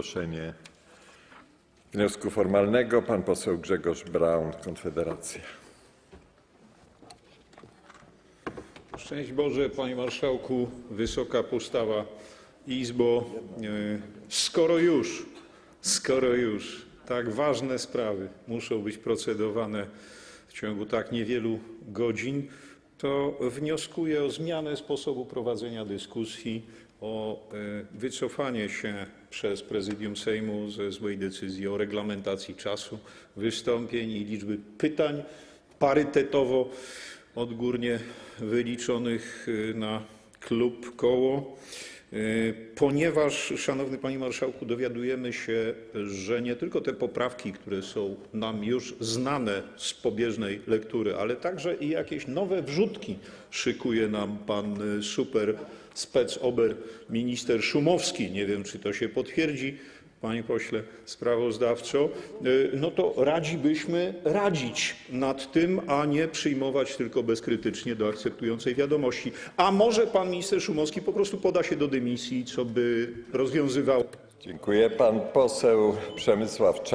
Zgłoszenie wniosku formalnego pan poseł Grzegorz Braun, Konfederacja. Szczęść Boże, Panie Marszałku, Wysoka Pustawa Izbo. E, Skoro już, skoro już tak ważne sprawy muszą być procedowane w ciągu tak niewielu godzin, to wnioskuję o zmianę sposobu prowadzenia dyskusji, o e, wycofanie się przez Prezydium Sejmu ze złej decyzji o reglamentacji czasu wystąpień i liczby pytań parytetowo odgórnie wyliczonych y, na klub, koło, ponieważ, szanowny panie marszałku, dowiadujemy się, że nie tylko te poprawki, które są nam już znane z pobieżnej lektury, ale także i jakieś nowe wrzutki szykuje nam pan y, super spec ober minister Szumowski. Nie wiem, czy to się potwierdzi, panie pośle sprawozdawco, y, no to radzibyśmy radzić nad tym, a nie przyjmować tylko bezkrytycznie do akceptującej wiadomości. A może pan minister Szumowski po prostu poda się do dymisji, co by rozwiązywało Dziękuję. Pan poseł Przemysław Czarnek.